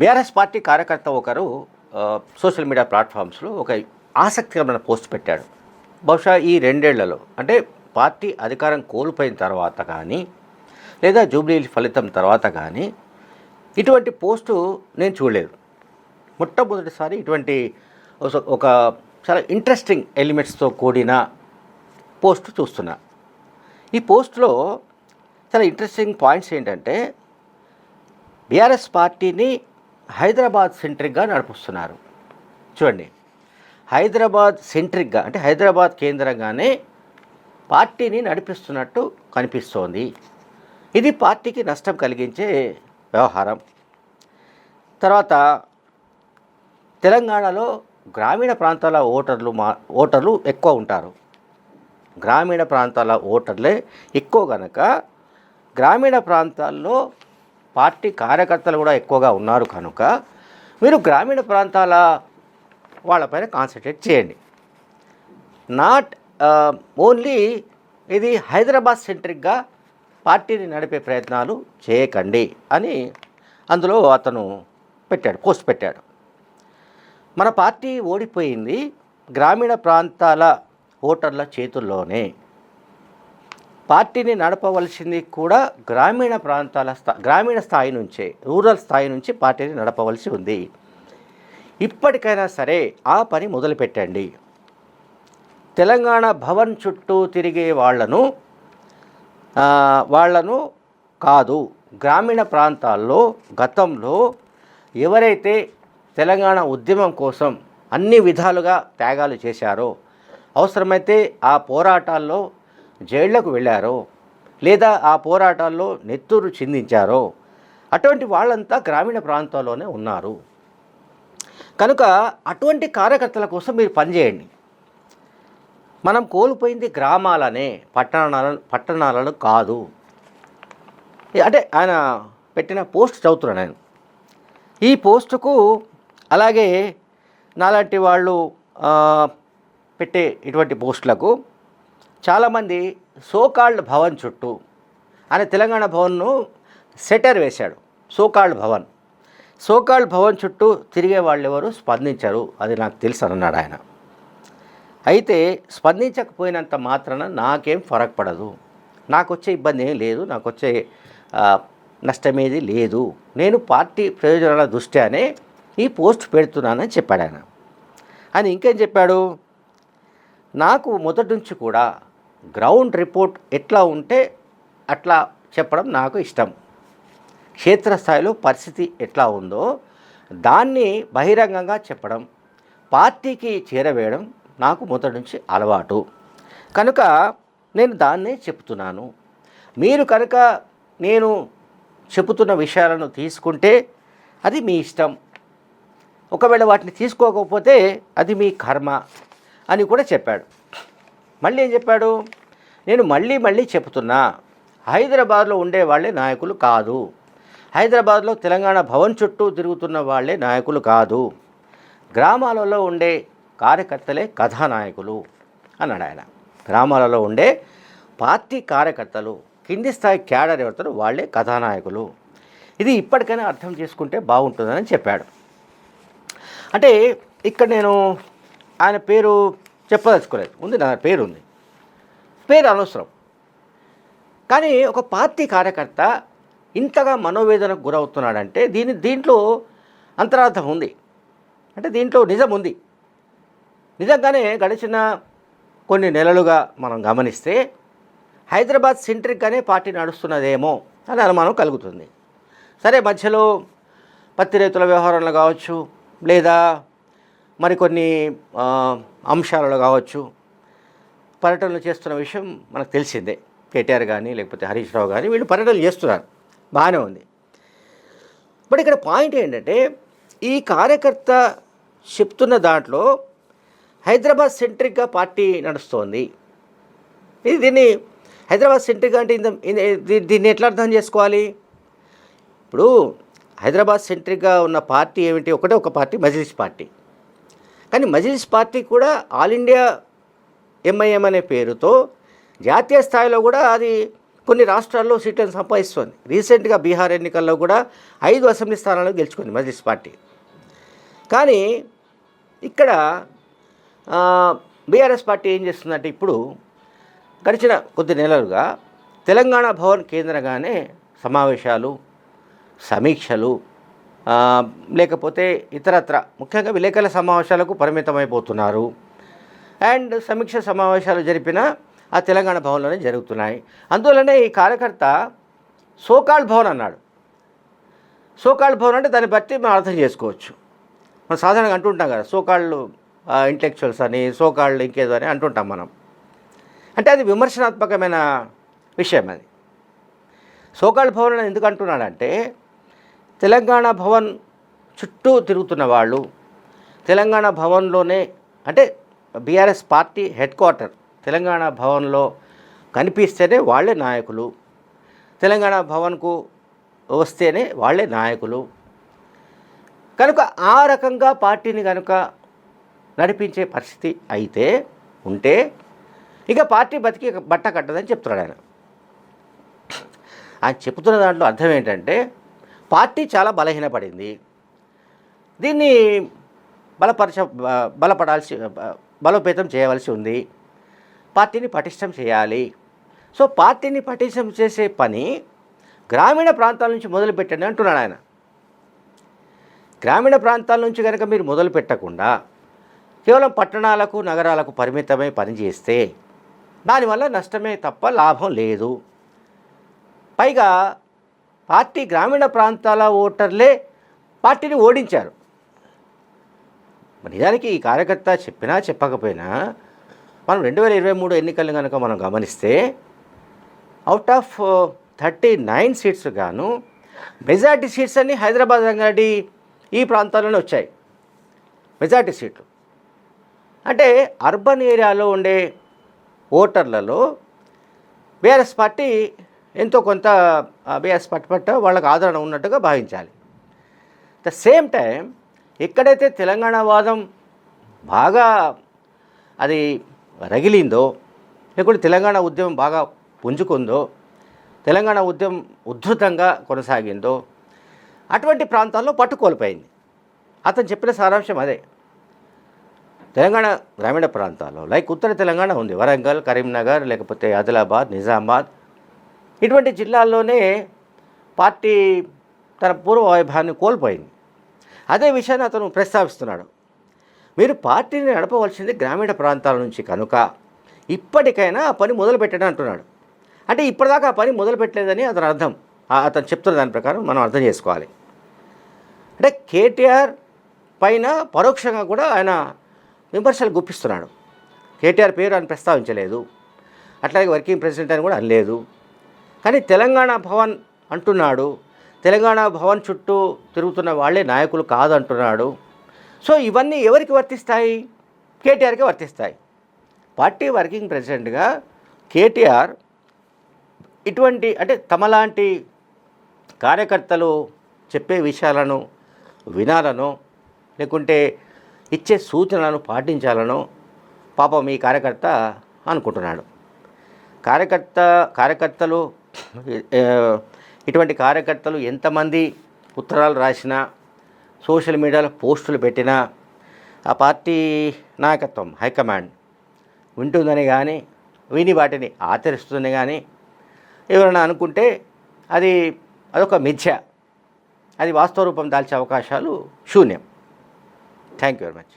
BRS party కార్యకర్త ఒకరు social media ప్లాట్ఫామ్స్లో ఒక ఆసక్తికరమైన పోస్ట్ పెట్టాడు. బహుశా ఈ రెండేళ్ళలో. అంటే పార్టీ అధికారం కోల్పోయిన తర్వాత కానీ లేదా జూబ్లీ ఫలితం తర్వాత కానీ ఇటువంటి పోస్టు నేను చూడలేదు. మొట్టమొదటిసారి ఇటువంటి ఒక- ఒక చాలా ఇంట్రెస్టింగ్ ఎలిమెంట్స్తో కూడిన పోస్ట్ చూస్తున్నా. ఈ పోస్ట్లో చాలా ఇంట్రెస్టింగ్ పాయింట్స్ ఏంటంటే బీఆర్ఎస్ పార్టీని హైదరాబాద్ సెంట్రిక్గా నడిపిస్తున్నారు. చూడండి. హైదరాబాద్ సెంట్రిక్గా అంటే హైదరాబాద్ కేంద్రంగానే పార్టీని నడిపిస్తున్నట్టు కనిపిస్తోంది. ఇది పార్టీకి నష్టం కలిగించే వ్యవహారం. తర్వాత తెలంగాణలో గ్రామీణ ప్రాంతాల ఓటర్లు మా ఓటర్లు ఎక్కువ ఉంటారు. గ్రామీణ ప్రాంతాల ఓటర్లే ఎక్కువ గనక గ్రామీణ ప్రాంతాల్లో పార్టీ కార్యకర్తలు కూడా ఎక్కువగా ఉన్నారు కనుక మీరు గ్రామీణ ప్రాంతాల వాళ్ళపైన కాన్సన్ట్రేట్ చేయండి. నాట్ ఓన్లీ uh, ఇది హైదరాబాద్ సెంట్రిక్గా పార్టీని నడిపే ప్రయత్నాలు చేయకండి అని అందులో అతను పెట్టాడు పోస్ట్ పెట్టాడు. మన పార్టీ ఓడిపోయింది గ్రామీణ ప్రాంతాల ఓటర్ల చేతుల్లోనే. పార్టీని నడపవలసింది కూడా గ్రామీణ ప్రాంతాల స్థా గ్రామీణ స్థాయి నుంచే రూరల్ స్థాయి నుంచి పార్టీని నడపవలసి ఉంది. ఇప్పటికైనా సరే ఆ పని మొదలుపెట్టండి. తెలంగాణ భవన్ చుట్టూ తిరిగే వాళ్ళను వాళ్ళను కాదు గ్రామీణ ప్రాంతాల్లో గతంలో ఎవరైతే తెలంగాణ ఉద్యమం కోసం అన్ని విధాలుగా త్యాగాలు చేశారో అవసరమైతే ఆ పోరాటాల్లో జైళ్ళకు వెళ్ళారో లేదా ఆ పోరాటాల్లో నెత్తురు చిందించారో అటువంటి వాళ్ళంతా గ్రామీణ ప్రాంతాల్లోనే ఉన్నారు. కనుక అటువంటి కార్యకర్తల కోసం మీరు పనిచేయండి. మనం కోల్పోయింది గ్రామాలనే పట్టణాలను పట్టణాలను కాదు. అంటే ఆయన పెట్టిన పోస్ట్ చదువుతున్నాను నేను. ఈ పోస్టుకు అలాగే నాలాంటి వాళ్ళు పెట్టే ఇటువంటి పోస్టులకు చాలామంది సోకాల్డ్ భవన్ చుట్టూ అనే తెలంగాణ భవన్ను సెటర్ వేశాడు. So called Bhavan. So called Bhavan చుట్టూ తిరిగే వాళ్ళు ఎవరు స్పందించరు. అది నాకు తెలుసు అన్నాడు ఆయన. అయితే స్పందించకపోయినంత మాత్రాన నాకేం ఫరక్ పడదు. నాకు వచ్చే ఇబ్బంది ఏం లేదు. నాకు వచ్చే నష్టమేది లేదు. నేను పార్టీ ప్రయోజనాల దృష్ట్యానే ఈ పోస్ట్ పెడుతున్నానని చెప్పాడు ఆయన. ఆయన ఇంకేం చెప్పాడు? నాకు మొదటి నుంచి కూడా గ్రౌండ్ రిపోర్ట్ ఎట్లా ఉంటే అట్లా చెప్పడం నాకు ఇష్టం. క్షేత్రస్థాయిలో పరిస్థితి ఎట్లా ఉందో దాన్ని బహిరంగంగా చెప్పడం పార్టీకి చేరవేయడం నాకు మొదటి నుంచి అలవాటు. కనుక నేను దాన్నే చెప్తున్నాను. మీరు కనుక నేను చెబుతున్న విషయాలను తీసుకుంటే అది మీ ఇష్టం. ఒకవేళ వాటిని తీసుకోకపోతే అది మీ కర్మ అని కూడా చెప్పాడు. మళ్ళీ ఏం చెప్పాడు? నేను మళ్ళీ మళ్ళీ చెప్తున్నా హైదరాబాద్లో ఉండే వాళ్ళే నాయకులు కాదు. హైదరాబాద్లో తెలంగాణ భవన్ చుట్టూ తిరుగుతున్న వాళ్ళే నాయకులు కాదు. గ్రామాలలో ఉండే కార్యకర్తలే కథానాయకులు అన్నాడు ఆయన. గ్రామాలలో ఉండే పార్టీ కార్యకర్తలు కింది స్థాయి క్యాడర్ ఎవరుతారో వాళ్ళే కథానాయకులు. ఇది ఇప్పటికైనా అర్థం చేసుకుంటే బాగుంటుందని చెప్పాడు. అంటే ఇక్కడ నేను ఆయన పేరు చెప్పదలుచుకోలేదు. ఉంది నా పేరు ఉంది పేరు అనవసరం. కానీ ఒక పార్టీ కార్యకర్త ఇంతగా మనోవేదనకు గురవుతున్నాడంటే దీని దీంట్లో అంతరార్థం ఉంది. అంటే దీంట్లో నిజం ఉంది. నిజంగానే గడిచిన కొన్ని నెలలుగా మనం గమనిస్తే హైదరాబాద్ సెంట్రిక్గానే పార్టీ నడుస్తున్నదేమో అని అనుమానం కలుగుతుంది. సరే మధ్యలో పత్తి రైతుల వ్యవహారంలో కావచ్చు లేదా మరికొన్ని అంశాలలో కావచ్చు పర్యటనలు చేస్తున్న విషయం మనకు తెలిసిందే. కేటీఆర్ కానీ లేకపోతే హరీష్ రావు కానీ వీళ్ళు పర్యటనలు చేస్తున్నారు. బాగానే ఉంది. బట్ ఇక్కడ పాయింట్ ఏంటంటే ఈ కార్యకర్త చెప్తున్న దాంట్లో హైదరాబాద్ సెంట్రిక్గా పార్టీ నడుస్తోంది. ఇది దీన్ని హైదరాబాద్ సెంట్రిక్గా అంటే ఇంత దీన్ని ఎట్లా అర్థం చేసుకోవాలి? ఇప్పుడు హైదరాబాద్ సెంట్రిక్గా ఉన్న పార్టీ ఏమిటి? ఒకటే ఒక పార్టీ మజ్లిస్ పార్టీ. కానీ మజిలిస్ పార్టీ కూడా ఆల్ ఇండియా ఎంఐఎం అనే పేరుతో జాతీయ స్థాయిలో కూడా అది కొన్ని రాష్ట్రాల్లో సీట్లను సంపాదిస్తోంది. రీసెంట్గా బీహార్ ఎన్నికల్లో కూడా ఐదు అసెంబ్లీ స్థానాలు గెలుచుకుంది మజ్లిస్ పార్టీ. కానీ ఇక్కడ బీఆర్ఎస్ పార్టీ ఏం చేస్తుందంటే ఇప్పుడు గడిచిన కొద్ది నెలలుగా తెలంగాణ భవన్ కేంద్రంగానే సమావేశాలు సమీక్షలు లేకపోతే ఇతరత్ర ముఖ్యంగా విలేకరుల సమావేశాలకు పరిమితమైపోతున్నారు. అండ్ సమీక్ష సమావేశాలు జరిపిన ఆ తెలంగాణ భవన్లోనే జరుగుతున్నాయి. అందువల్లనే ఈ కార్యకర్త సోకాల్ భవన్ అన్నాడు. సోకాల్ భవన్ అంటే దాన్ని బట్టి మనం అర్థం చేసుకోవచ్చు. మనం సాధారణంగా అంటుంటాం కదా సోకాళ్ళు ఇంటెలెక్చువల్స్ అని సోకాళ్ళు ఇంకేదో అని అంటుంటాం మనం. అంటే అది విమర్శనాత్మకమైన విషయం అది. సోకాల్ భవన్ అని ఎందుకు అంటున్నాడంటే తెలంగాణ భవన్ చుట్టూ తిరుగుతున్న వాళ్ళు తెలంగాణ భవన్లోనే అంటే BRS party head quarter Telangana భవన్లో కనిపిస్తేనే వాళ్ళే నాయకులు. తెలంగాణ భవన్కు వస్తేనే వాళ్ళే నాయకులు. కనుక ఆ రకంగా పార్టీని కనుక నడిపించే పరిస్థితి అయితే ఉంటే ఇక పార్టీ బతికి బట్ట కట్టదని చెప్తున్నాడు ఆయన. ఆయన చెప్తున్న దాంట్లో అర్థం ఏంటంటే పార్టీ చాలా బలహీనపడింది. దీన్ని బలపరచ బలపడాల్సి బలోపేతం చేయవలసి ఉంది. పార్టీని పటిష్టం చేయాలి. సో పార్టీని పటిష్టం చేసే పని గ్రామీణ ప్రాంతాల నుంచి మొదలు పెట్టండి అంటున్నాడు ఆయన. గ్రామీణ ప్రాంతాల నుంచి కనుక మీరు మొదలు పెట్టకుండా కేవలం పట్టణాలకు నగరాలకు పరిమితమై పనిచేస్తే దానివల్ల నష్టమే తప్ప లాభం లేదు. పైగా పార్టీ గ్రామీణ ప్రాంతాల ఓటర్లే పార్టీని ఓడించారు. నిజానికి ఈ కార్యకర్త చెప్పినా చెప్పకపోయినా మనం రెండు వేల ఇరవై మూడు ఎన్నికలను కనుక మనం గమనిస్తే out of thirty nine seats గాను మెజార్టీ సీట్స్ అన్నీ హైదరాబాద్ రంగారెడ్డి ఈ ప్రాంతాల్లోనే వచ్చాయి. మెజార్టీ సీట్లు అంటే అర్బన్ ఏరియాలో ఉండే ఓటర్లలో బీఆర్ఎస్ పార్టీ ఎంతో కొంత అభ్యాస పట్టుపట్ట పట్ల వాళ్ళకి ఆదరణ ఉన్నట్టుగా భావించాలి. ద సేమ్ టైం ఎక్కడైతే తెలంగాణ వాదం బాగా అది రగిలిందో లేకుంటే తెలంగాణ ఉద్యమం బాగా పుంజుకుందో తెలంగాణ ఉద్యమం ఉద్ధృతంగా కొనసాగిందో అటువంటి ప్రాంతాల్లో పట్టుకోల్పోయింది అతను చెప్పిన సారాంశం అదే. తెలంగాణ గ్రామీణ ప్రాంతాల్లో లైక్ ఉత్తర తెలంగాణ ఉంది. వరంగల్ కరీంనగర్ లేకపోతే ఆదిలాబాద్ నిజామాబాద్ ఇటువంటి జిల్లాల్లోనే పార్టీ తన పూర్వ వైభవాన్ని కోల్పోయింది. అదే విషయాన్ని అతను ప్రస్తావిస్తున్నాడు. మీరు పార్టీని నడపవలసింది గ్రామీణ ప్రాంతాల నుంచి కనుక ఇప్పటికైనా ఆ పని మొదలుపెట్టడం అంటున్నాడు. అంటే ఇప్పటిదాకా ఆ పని మొదలు పెట్టలేదని అతను అర్థం. అతను చెప్తున్న దాని ప్రకారం మనం అర్థం చేసుకోవాలి. అంటే కేటీఆర్ పైన పరోక్షంగా కూడా ఆయన విమర్శలు గుప్పిస్తున్నాడు. కేటీఆర్ పేరు ఆయన ప్రస్తావించలేదు. అట్లాగే వర్కింగ్ ప్రెసిడెంట్ అని కూడా అనలేదు. కానీ తెలంగాణ భవన్ అంటున్నాడు. తెలంగాణ భవన్ చుట్టూ తిరుగుతున్న వాళ్ళే నాయకులు కాదంటున్నాడు. సో ఇవన్నీ ఎవరికి వర్తిస్తాయి? కేటీఆర్కే వర్తిస్తాయి. పార్టీ వర్కింగ్ ప్రెసిడెంట్గా కేటీఆర్ ఇటువంటి అంటే తమలాంటి కార్యకర్తలు చెప్పే విషయాలను వినాలను లేకుంటే ఇచ్చే సూచనలను పాటించాలను పాపం ఈ కార్యకర్త అనుకుంటున్నాడు. కార్యకర్త కార్యకర్తలు ఇటువంటి కార్యకర్తలు ఎంతమంది ఉత్తరాలు రాసినా సోషల్ మీడియాలో పోస్టులు పెట్టినా ఆ పార్టీ నాయకత్వం హైకమాండ్ వింటుందని కానీ విని వాటిని ఆచరిస్తుందని కానీ ఎవరైనా అనుకుంటే అది అదొక మిథ్య. అది వాస్తవ రూపం దాల్చే అవకాశాలు శూన్యం. Thank you very much